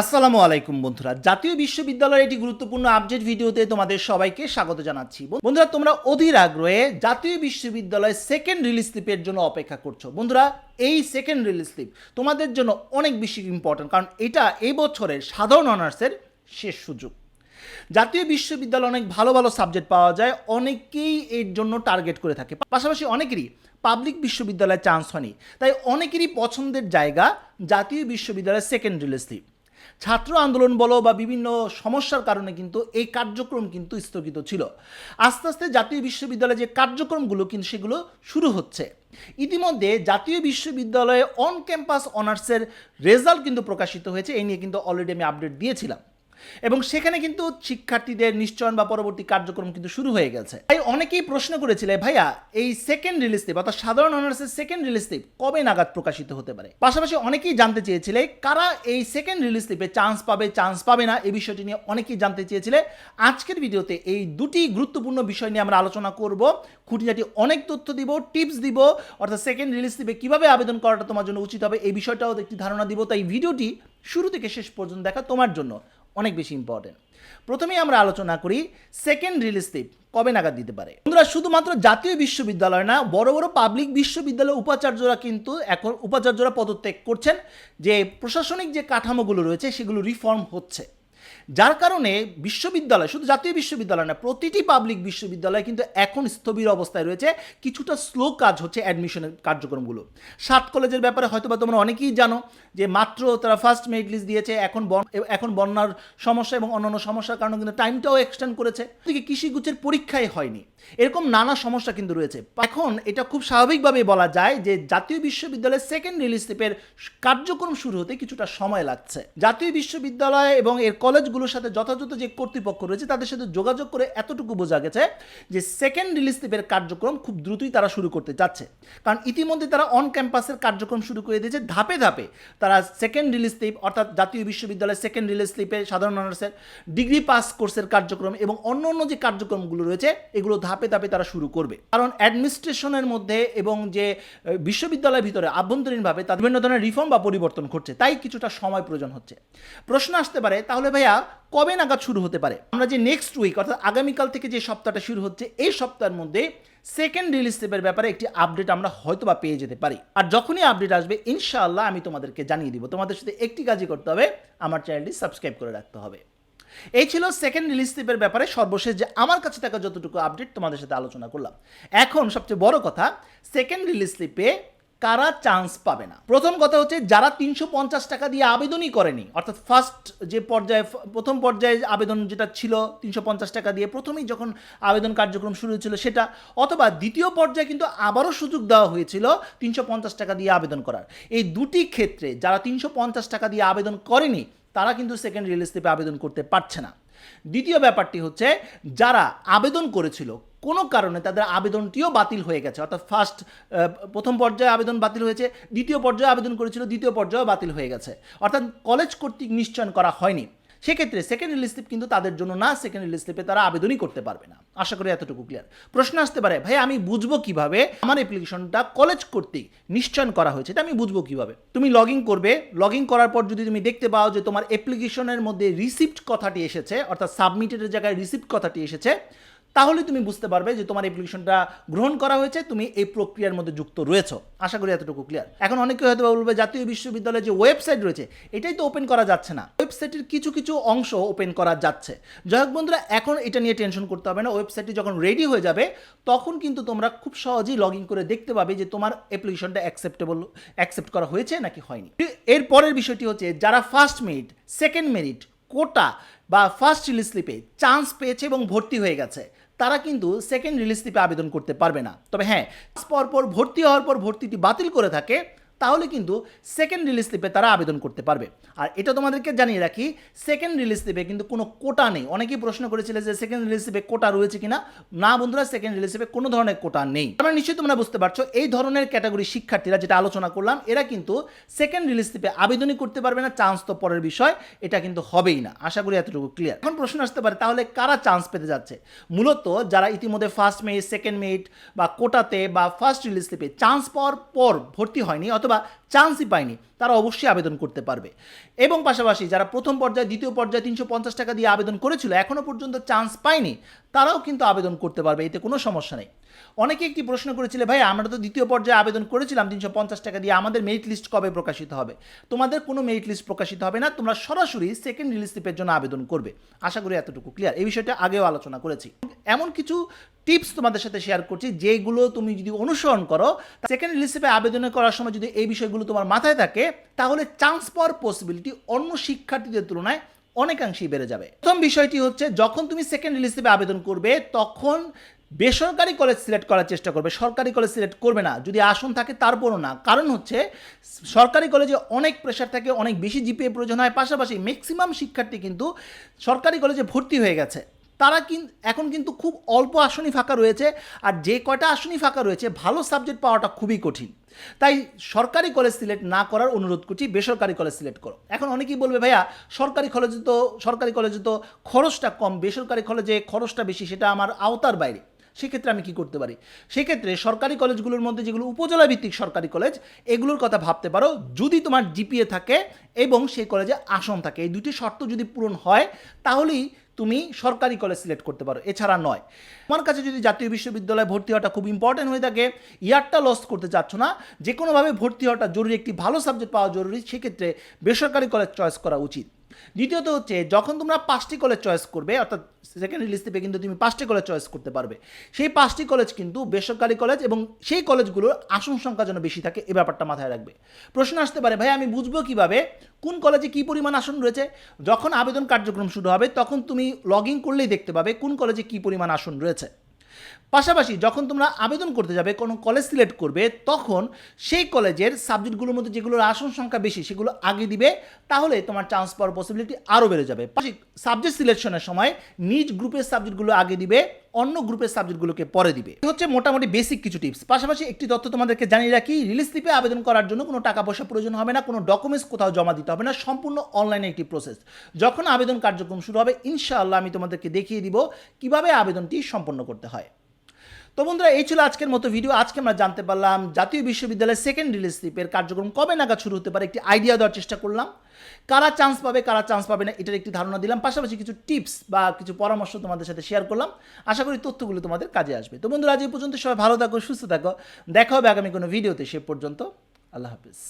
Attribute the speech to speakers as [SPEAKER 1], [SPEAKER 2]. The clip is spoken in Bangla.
[SPEAKER 1] আসসালামু আলাইকুম বন্ধুরা। জাতীয় বিশ্ববিদ্যালয়ের একটি গুরুত্বপূর্ণ আপডেট ভিডিওতে তোমাদের সবাইকে স্বাগত জানাচ্ছি। বন্ধুরা, তোমরা অধীর আগ্রহে জাতীয় বিশ্ববিদ্যালয়ের সেকেন্ড রিলিজ স্লিপের জন্য অপেক্ষা করছ। বন্ধুরা, এই সেকেন্ড রিলিজ স্লিপ তোমাদের জন্য অনেক বেশি ইম্পর্ট্যান্ট কারণ এটা এই বছরের সাধারণ অনার্সের শেষ সুযোগ। জাতীয় বিশ্ববিদ্যালয়ে অনেক ভালো ভালো সাবজেক্ট পাওয়া যায়, অনেকেই এর জন্য টার্গেট করে থাকে। পাশাপাশি অনেকেরই পাবলিক বিশ্ববিদ্যালয়ে চান্স হয়নি। তাই অনেকেরই পছন্দের জায়গা জাতীয় বিশ্ববিদ্যালয়ের সেকেন্ড রিলিজ স্লিপ ছাত্র আন্দোলন বলো বা বিভিন্ন সমস্যার কারণে কিন্তু এই কার্যক্রম কিন্তু স্থগিত ছিল। আস্তে আস্তে জাতীয় বিশ্ববিদ্যালয়ে যে কার্যক্রমগুলো কিন্তু সেগুলো শুরু হচ্ছে। ইতিমধ্যে জাতীয় বিশ্ববিদ্যালয়ে অন ক্যাম্পাস অনার্সের রেজাল্ট কিন্তু প্রকাশিত হয়েছে, এই নিয়ে কিন্তু অলরেডি আমি আপডেট দিয়েছিলাম। এবং সেখানে কিন্তু শিক্ষার্থীদের নিশ্চয়ন বা পরবর্তী কার্যক্রম কিন্তু শুরু হয়ে গেছে। তাই অনেকেই প্রশ্ন করেছিলে, ভাইয়া, এই সেকেন্ড রিলিজ স্লিপ অর্থাৎ সাধারণ অনার্সের সেকেন্ড রিলিজ স্লিপ কবে নাগাদ প্রকাশিত হতে পারে? পাশাপাশি অনেকেই জানতে চেয়েছিলে, কারা এই সেকেন্ড রিলিজ স্লিপে চান্স পাবে চান্স পাবে না? এই বিষয়টি নিয়ে অনেকেই জানতে চেয়েছিলে। আজকের ভিডিওতে এই দুটি গুরুত্বপূর্ণ বিষয় নিয়ে আমরা আলোচনা করব। খুঁটিনাটি অনেক তথ্য দিব টিপস দিব, অর্থাৎ সেকেন্ড রিলিজ স্লিপে কীভাবে আবেদন করাটা তোমার জন্য উচিত হবে, এই বিষয়টাও একটি ধারণা দিব। তাই ভিডিওটি শুরু থেকে শেষ পর্যন্ত দেখা তোমার জন্য। অনেক বেশি ইম্পর্টেন্ট প্রথমেই আমরা আলোচনা করি সেকেন্ড রিলিজ স্লিপ কবে নাগাদ দিতে পারে? বন্ধুরা, শুধুমাত্র জাতীয় বিশ্ববিদ্যালয় না, বড় বড় পাবলিক বিশ্ববিদ্যালয়ের উপাচার্যরা কিন্তু এখন উপাচার্যরা পদত্যাগ করছেন যে প্রশাসনিক যে কাঠামোগুলো রয়েছে সেগুলো রিফর্ম হচ্ছে। যার কারণে বিশ্ববিদ্যালয়, শুধু জাতীয় বিশ্ববিদ্যালয় না, প্রতিটি পাবলিক বিশ্ববিদ্যালয় কিন্তু এখন স্থবির অবস্থায় রয়েছে। কিছুটা স্লো কাজ হচ্ছে অ্যাডমিশনের কার্যক্রমগুলো। সাত কলেজের ব্যাপারে হয়তো বা তোমরা অনেকেই জানো যে মাত্র তারা ফার্স্ট মেরিট লিস্ট দিয়েছে, এখন এখন বন্যার সমস্যা এবং অন্যান্য সমস্যার কারণে কিন্তু টাইমটাও এক্সটেন্ড করেছে। এদিকে কৃষিগুচের পরীক্ষাই হয়নি। এরকম নানা সমস্যা কিন্তু রয়েছে। এখন এটা খুব স্বাভাবিকভাবে বলা যায় যে জাতীয় বিশ্ববিদ্যালয়ের সেকেন্ড রিলিজ কার্যক্রম শুরু হতে কিছুটা সময় লাগছে। জাতীয় বিশ্ববিদ্যালয় এবং এর কলেজগুলোর সাথে যথাযথ যে কর্তৃপক্ষ রয়েছে, তাদের সাথে যোগাযোগ করে এতটুকু বোঝা গেছে যে সেকেন্ড রিলিজ স্লিপের কার্যক্রম খুব দ্রুতই তারা শুরু করতে যাচ্ছে কারণ ইতিমধ্যে তারা অন ক্যাম্পাসের কার্যক্রম শুরু করে দিয়েছে, ধাপে ধাপে তারা সেকেন্ড রিলিজ স্লিপ অর্থাৎ জাতীয় বিশ্ববিদ্যালয়ের সেকেন্ড রিলিজ স্লিপে সাধারণ অনার্সের ডিগ্রি পাস কোর্সের কার্যক্রম এবং অন্য অন্য যে কার্যক্রমগুলো রয়েছে, এগুলো ধাপে ধাপে তারা শুরু করবে। কারণ অ্যাডমিনিস্ট্রেশনের মধ্যে এবং যে বিশ্ববিদ্যালয়ের ভিতরে আভ্যন্তরীণভাবে তাদের বিভিন্ন ধরনের রিফর্ম বা পরিবর্তন ঘটছে, তাই কিছুটা সময় প্রয়োজন হচ্ছে। প্রশ্ন আসতে পারে, তাহলে ভাইয়া কবে নাগাদ শুরু হতে পারে? আমরা যে নেক্সট উইক অর্থাৎ আগামীকাল থেকে যে সপ্তাহটা শুরু হচ্ছে, এই সপ্তাহের মধ্যে সেকেন্ড রিলিজ স্টেপের ব্যাপারে একটি আপডেট আমরা হয়তো বা পেয়ে যেতে পারি। আর যখনই আপডেট আসবে, ইনশাআল্লাহ আমি তোমাদেরকে জানিয়ে দিব। তোমাদের সাথে একটি কাজই করতে হবে, আমার চ্যানেলটি সাবস্ক্রাইব করে রাখতে হবে। এই ছিল সেকেন্ড রিলিজ স্লিপের ব্যাপারে সর্বশেষ যে আমার কাছে থাকা যতটুকু আপডেট তোমাদের সাথে আলোচনা করলাম। এখন সবচেয়ে বড় কথা সেকেন্ড রিলিজ স্লিপে কারা চান্স পাবে না? প্রথম কথা হচ্ছে যারা তিনশো পঞ্চাশ টাকা দিয়ে আবেদনই করেনি, অর্থাৎ ফার্স্ট যে পর্যায়ে, প্রথম পর্যায়ে আবেদন যেটা ছিল তিনশো পঞ্চাশ টাকা দিয়ে প্রথমেই যখন আবেদন কার্যক্রম শুরু হয়েছিল সেটা, অথবা দ্বিতীয় পর্যায়ে কিন্তু আবারও সুযোগ দেওয়া হয়েছিল তিনশো পঞ্চাশ টাকা দিয়ে আবেদন করার। এই দুটি ক্ষেত্রে যারা তিনশো পঞ্চাশ টাকা দিয়ে আবেদন করেনি তারা কিন্তু সেকেন্ড রিলিজ স্লিপে আবেদন করতে পারছে না। দ্বিতীয় ব্যাপারটি হচ্ছে, যারা আবেদন করেছিল, কোনো কারণে তাদের আবেদনটিও বাতিল হয়ে গেছে। অর্থাৎ ফার্স্ট প্রথম পর্যায়ে আবেদন বাতিল হয়েছে, দ্বিতীয় পর্যায়ে আবেদন করেছিল, দ্বিতীয় পর্যায়েও বাতিল হয়ে গেছে। অর্থাৎ কলেজ কর্তৃক নিশ্চয়ন করা হয়নি। সেক্ষেত্রে সেকেন্ড রিলিজ স্লিপ কিন্তু তাদের জন্য না সেকেন্ড রিলিজ স্লিপে তারা আবেদনই করতে পারবে না। আশা করি এতটুকু ক্লিয়ার প্রশ্ন আসতে পারে ভাই আমি বুঝব কীভাবে আমার অ্যাপ্লিকেশনটা কলেজ কর্তৃক নিশ্চয়ন করা হয়েছে? এটা আমি বুঝব কীভাবে? তুমি লগ ইন করবে লগ ইন করার পর যদি তুমি দেখতে পাও যে তোমার অ্যাপ্লিকেশনের মধ্যে রিসিপ্ট কথাটি এসেছে, অর্থাৎ সাবমিটেডের জায়গায় রিসিপ্ট কথাটি এসেছে তাহলে তুমি বুঝতে পারবে যে তোমার অ্যাপ্লিকেশনটা গ্রহণ করা হয়েছে, তুমি এই প্রক্রিয়ার মধ্যে যুক্ত রয়েছো। আশা করি এতটুকু ক্লিয়ার এখন অনেকে হয়তো বলবে, জাতীয় বিশ্ববিদ্যালয়ের যে ওয়েবসাইট রয়েছে, এটাই তো ওপেন করা যাচ্ছে না। ওয়েবসাইটের কিছু কিছু অংশ ওপেন করা যাচ্ছে। যাই হোক বন্ধুরা, এখন এটা নিয়ে টেনশন করতে হবে না। ওয়েবসাইটটি যখন রেডি হয়ে যাবে, তখন কিন্তু তোমরা খুব সহজেই লগ ইন করে দেখতে পাবে যে তোমার অ্যাপ্লিকেশনটা অ্যাকসেপ্টেবল অ্যাকসেপ্ট করা হয়েছে নাকি হয়নি। এর পরের বিষয়টি হচ্ছে, যারা first merit second merit quota বা ফার্স্ট রিলিজ স্লিপে চান্স পেয়েছে এবং ভর্তি হয়ে গেছে তারা কিন্তু সেকেন্ড রিলিজ স্লিপে আবেদন করতে পারবে না। তবে হ্যাঁ পর পর ভর্তি হওয়ার পর ভর্তিটি বাতিল করে থাকে। তাহলে কিন্তু সেকেন্ড রিলিজ স্লিপে তারা আবেদন করতে পারবে। আর এটা তোমাদেরকে জানিয়ে রাখি সেকেন্ড রিলিজ স্লিপে কিন্তু কোনো কোটা নেই। অনেকেই প্রশ্ন করেছিল যে সেকেন্ড রিলিজ স্লিপে কোটা রয়েছে কিনা? না বন্ধুরা সেকেন্ড রিলিজ স্লিপে কোনো ধরনের কোটা নেই। আমরা নিশ্চয়ই তোমরা বুঝতে পারছ, এই ধরনের ক্যাটাগরি শিক্ষার্থীরা যেটা আলোচনা করলাম, এরা কিন্তু সেকেন্ড রিলিজ স্লিপে আবেদনই করতে পারবে না চান্স তো পরের বিষয়, এটা কিন্তু হবেই না। আশা করি এতটুকু ক্লিয়ার এখন প্রশ্ন আসতে পারে, তাহলে কারা চান্স পেতে যাচ্ছে? মূলত যারা ইতিমধ্যে ফার্স্ট মেরিট সেকেন্ড মেরিট বা কোটাতে বা ফার্স্ট রিলিজ স্লিপে চান্স পাওয়ার পর ভর্তি হয়নি, অথবা অথবা চান্সই পায়নি, তারা অবশ্যই আবেদন করতে পারবে। এবং পাশাপাশি যারা প্রথম পর্যায়ে, দ্বিতীয় পর্যায়ে তিনশো পঞ্চাশ টাকা দিয়ে আবেদন করেছিল এখনও পর্যন্ত চান্স পায়নি, তারাও কিন্তু আবেদন করতে পারবে, এতে কোনো সমস্যা নেই। অনেকে একটি প্রশ্ন করেছিল ভাই আমরা তো দ্বিতীয় পর্যায়ে আবেদন করেছিলাম, তিনশো পঞ্চাশ টাকা দিয়ে, আমাদের মেরিট লিস্ট কবে প্রকাশিত হবে? তোমাদের কোনো মেরিট লিস্ট প্রকাশিত হবে না, তোমরা সরাসরি সেকেন্ড রিলিজ স্লিপের জন্য আবেদন করবে। আশা করি এতটুকু ক্লিয়ার এই বিষয়টা আগেও আলোচনা করেছি। এমন কিছু টিপস তোমাদের সাথে শেয়ার করছি, যেগুলো তুমি যদি অনুসরণ করো সেকেন্ড রিলিজ স্লিপে আবেদন করার সময় যদি এই বিষয়গুলো তোমার মাথায় থাকে, তাহলে চান্স পাওয়ার পসিবিলিটি অন্য শিক্ষার্থীদের তুলনায় অনেকাংশেই বেড়ে যাবে। প্রথম বিষয়টি হচ্ছে, যখন তুমি সেকেন্ড স্লিপে আবেদন করবে, তখন বেসরকারি কলেজ সিলেক্ট করার চেষ্টা করবে। সরকারি কলেজ সিলেক্ট করবে না, যদি আসন থাকে তারপরও না। কারণ হচ্ছে, সরকারি কলেজে অনেক প্রেশার থাকে, অনেক বেশি জিপিএ প্রয়োজন হয়, পাশাপাশি ম্যাক্সিমাম শিক্ষার্থী কিন্তু সরকারি কলেজে ভর্তি হয়ে গেছে। তারা কিন্তু এখন কিন্তু খুব অল্প আসনই ফাঁকা রয়েছে, আর যে কয়টা আসনই ফাঁকা রয়েছে, ভালো সাবজেক্ট পাওয়াটা খুবই কঠিন। তাই সরকারি কলেজ সিলেক্ট না করার অনুরোধ করছি, বেসরকারি কলেজ সিলেক্ট করো। এখন অনেকেই বলবে, ভাইয়া, সরকারি কলেজে তো, সরকারি কলেজে তো খরচটা কম, বেসরকারি কলেজে খরচটা বেশি, সেটা আমার আওতার বাইরে। সেক্ষেত্রে আমি কি করতে পারি? সেক্ষেত্রে সরকারি কলেজগুলোর মধ্যে যেগুলো উপজেলা ভিত্তিক সরকারি কলেজ এগুলোর কথা ভাবতে পারো। যদি তোমার জিপিএ থাকে এবং সেই কলেজে আসন থাকে, এই দুটি শর্ত যদি পূরণ হয়, তাহলেই তুমি সরকারি কলেজ সিলেক্ট করতে পারো, এছাড়া নয়। তোমার কাছে যদি জাতীয় বিশ্ববিদ্যালয়ে ভর্তি হওয়াটা খুব ইম্পর্টেন্ট হয়ে থাকে, ইয়ারটা লস করতে চাচ্ছ না যে কোনোভাবে ভর্তি হওয়াটা জরুরি, একটি ভালো সাবজেক্ট পাওয়া জরুরি, সেক্ষেত্রে বেসরকারি কলেজ চয়েস করা উচিত। দ্বিতীয়ত হচ্ছে, যখন তোমরা পাঁচটি কলেজ চয়েস করবে, অর্থাৎ সেকেন্ড রিলিজ থেকে কিন্তু তুমি পাঁচটি কলেজ চয়েস করতে পারবে। সেই পাঁচটি কলেজ কিন্তু বেসরকারি কলেজ এবং সেই কলেজগুলোর আসন সংখ্যা যেন বেশি থাকে, এ ব্যাপারটা মাথায় রাখবে। প্রশ্ন আসতে পারে, ভাই, আমি বুঝব কীভাবে কোন কলেজে কী পরিমাণ আসন রয়েছে? যখন আবেদন কার্যক্রম শুরু হবে, তখন তুমি লগ ইন করলেই দেখতে পাবে কোন কলেজে কী পরিমাণ আসন রয়েছে। পাশাপাশি যখন তোমরা আবেদন করতে যাবে, কোনো কলেজ সিলেক্ট করবে, তখন সেই কলেজের সাবজেক্টগুলোর মধ্যে যেগুলোর আসন সংখ্যা বেশি, সেগুলো আগে দিবে, তাহলে তোমার চান্স পাওয়ার পসিবিলিটি আরও বেড়ে যাবে। সাবজেক্ট সিলেকশনের সময় নিজ গ্রুপের সাবজেক্টগুলো আগে দিবে অন্য গ্রুপের সাবজেক্টগুলোকে পরে দিবে। হচ্ছে মোটামুটি বেসিক কিছু টিপস পাশাপাশি একটি তথ্য তোমাদেরকে জানিয়ে রাখি রিলিজ স্লিপে আবেদন করার জন্য কোনো টাকা পয়সা প্রয়োজন হবে না, কোনো ডকুমেন্টস কোথাও জমা দিতে হবে না, সম্পূর্ণ অনলাইনে একটি প্রসেস যখন আবেদন কার্যক্রম শুরু হবে, ইনশাআল্লাহ আমি তোমাদেরকে দেখিয়ে দিব কীভাবে আবেদনটি সম্পন্ন করতে হয়। তো বন্ধুরা, এই ছিল আজকের মতো ভিডিও আজকে আমরা জানতে পারলাম, জাতীয় বিশ্ববিদ্যালয়ের সেকেন্ড রিলিজ কার্যক্রম কবে নাগাদ শুরু হতে পারে, একটি আইডিয়া দেওয়ার চেষ্টা করলাম। কারা চান্স পাবে, কারা চান্স পাবে না, এটার একটি ধারণা দিলাম। পাশাপাশি কিছু টিপস বা কিছু পরামর্শ তোমাদের সাথে শেয়ার করলাম। আশা করি তথ্যগুলো তোমাদের কাজে আসবে। তো বন্ধুরা, আজ এই পর্যন্ত সবাই ভালো থাকো, সুস্থ থাকো। দেখা হবে আগামী কোনো ভিডিওতে সে পর্যন্ত। আল্লাহ হাফিজ।